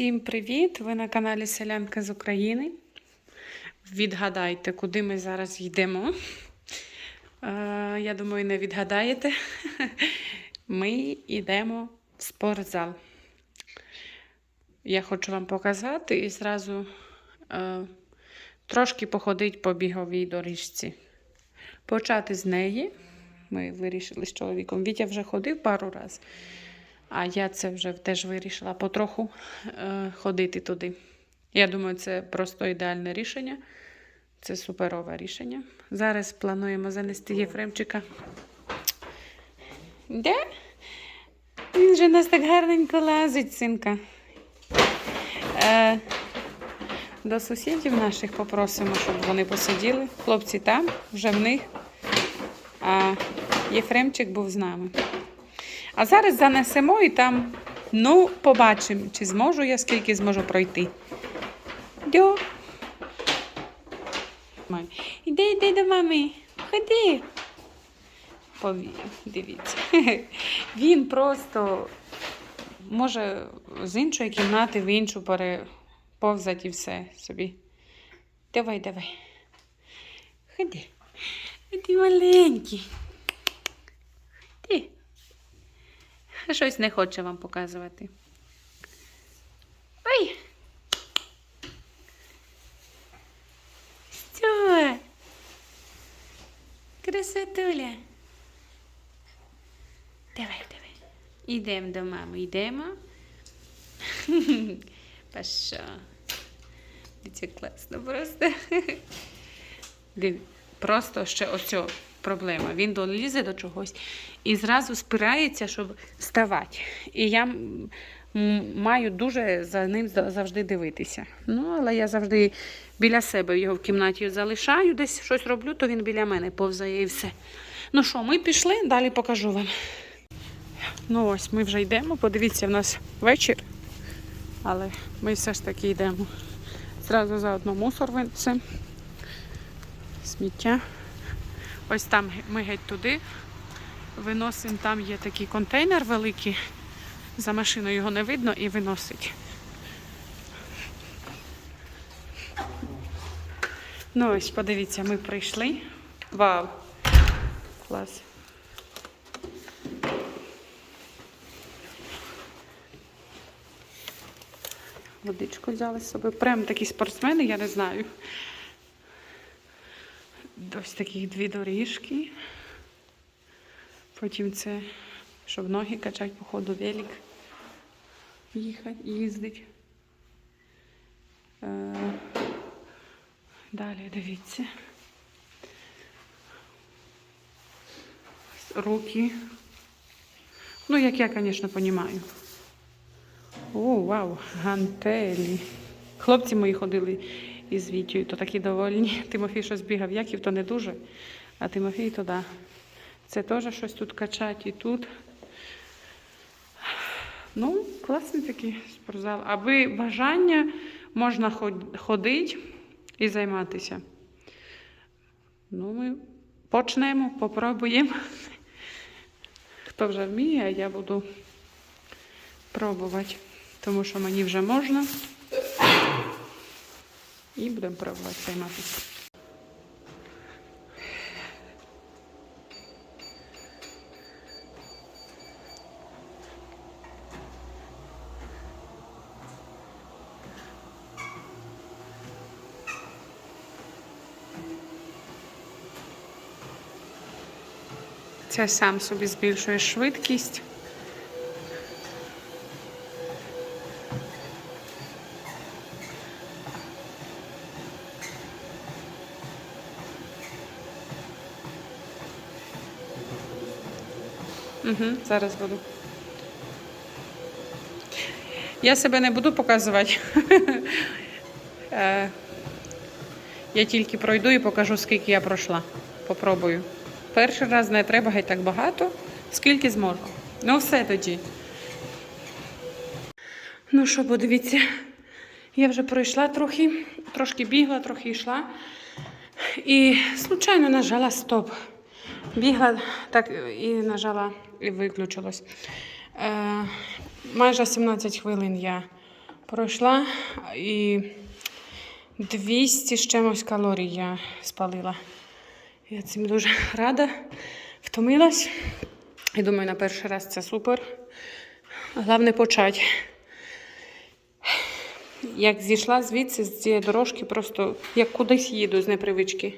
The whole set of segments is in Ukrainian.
Всім привіт! Ви на каналі Селянка з України. Відгадайте, куди ми зараз йдемо. Е, я думаю, не відгадаєте. Ми йдемо в спортзал. Я хочу вам показати і зразу е, трошки походити по біговій доріжці. Почати з неї. Ми вирішили з чоловіком. Вітя вже ходив пару разів. А я це вже теж вирішила потроху е, ходити туди. Я думаю, це просто ідеальне рішення. Це суперове рішення. Зараз плануємо занести Єфремчика. Де? Він же нас так гарненько лазить, синка. Е, до сусідів наших попросимо, щоб вони посиділи. Хлопці там, вже в них. А Єфремчик був з нами. А зараз занесемо і там, ну, побачимо, чи зможу я, скільки зможу пройти. Дьо. Іди, йди до мами. Ходи. Пові... Дивіться. Він просто може з іншої кімнати в іншу переповзати і все собі. Давай, давай. Ходи. Ходи маленький. Ходи. Щось не хоче вам показувати. Ой. Що? Красотуля. Давай, давай. Йдемо до мами, йдемо. Пошо. Дивіться, класно просто. Просто ще оцю проблема. Він долізе до чогось і зразу спирається, щоб вставати. І я маю дуже за ним завжди дивитися. Ну, але я завжди біля себе його в кімнаті залишаю, десь щось роблю, то він біля мене повзає і все. Ну що, ми пішли, далі покажу вам. Ну ось, ми вже йдемо. Подивіться, в нас вечір, але ми все ж таки йдемо. Зразу заодно мусор винесемо. Сміття. Ось там ми геть туди виносимо, там є такий контейнер великий. За машиною його не видно і виносить. Ну ось, подивіться, ми прийшли. Вау! Клас. Водичку взяли з собою. Прям такі спортсмени, я не знаю. Ось такі дві доріжки. Потім це, щоб ноги качати, по ходу велик. Їхати, їздить. Е, Далі дивіться. Руки. Ну, як я, звісно, розумію. О, вау, гантелі. Хлопці мої ходили із Вітєю, то такі довольні. Тимофій щось бігав, Яків то не дуже, а Тимофій то да. Це теж щось тут качать і тут. Ну, класний такий спортзал. Аби бажання можна ходити і займатися. Ну, ми почнемо, попробуємо. Хто вже вміє, я буду пробувати, тому що мені вже можна. І будемо пробувати займатися. Це сам собі збільшує швидкість. Угу, зараз буду. Я себе не буду показувати. Е, Я тільки пройду і покажу, скільки я пройшла. Попробую. Перший раз не треба геть так багато, скільки зможу. Ну, все тоді. Ну що, подивіться, я вже пройшла трохи, трошки бігла, трохи йшла. І случайно нажала стоп. Бігла так і нажала, і виключилось. Е, майже 17 хвилин я пройшла і 200 з чимось калорій я спалила. Я цим дуже рада. Втомилась. І думаю, на перший раз це супер. Головне почати. Як зійшла звідси з цієї дорожки, просто як кудись їду з непривички.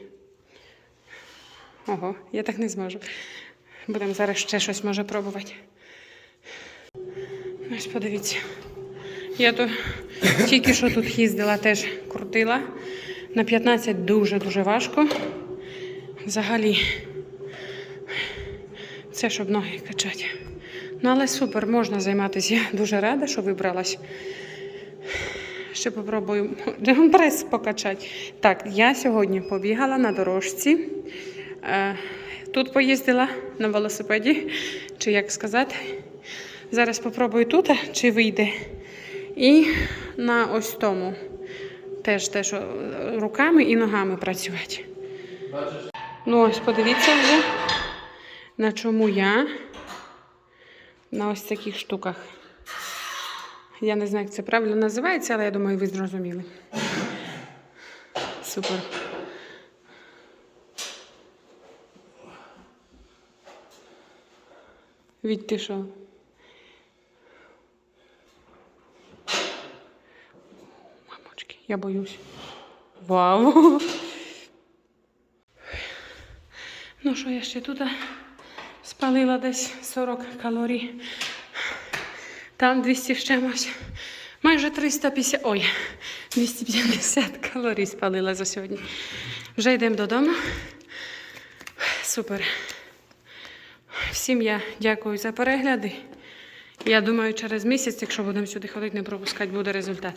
Ого, я так не зможу. Будемо зараз ще щось може пробувати. Ось подивіться. Я то тільки що тут їздила, теж крутила. На 15 дуже-дуже важко. Взагалі, це щоб ноги качати. Ну, але супер, можна займатися. Я дуже рада, що вибралась. Ще попробую прес покачати. Так, я сьогодні побігала на дорожці. Е, Тут поїздила на велосипеді, чи як сказати. Зараз попробую тут, чи вийде. І на ось тому. Теж те, що е, руками і ногами працювати. Ну, ось подивіться вже, на чому я. На ось таких штуках. Я не знаю, як це правильно називається, але я думаю, ви зрозуміли. Супер. Відь ти що? Мамочки, я боюсь. Вау! Ну що, я ще тут спалила десь 40 калорій. Там 200 з чимось. Майже 350, ой, 250 калорій спалила за сьогодні. Вже йдемо додому. Супер. Всім я дякую за перегляди. Я думаю, через місяць, якщо будемо сюди ходити, не пропускати, буде результат.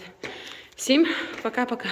Всім пока-пока.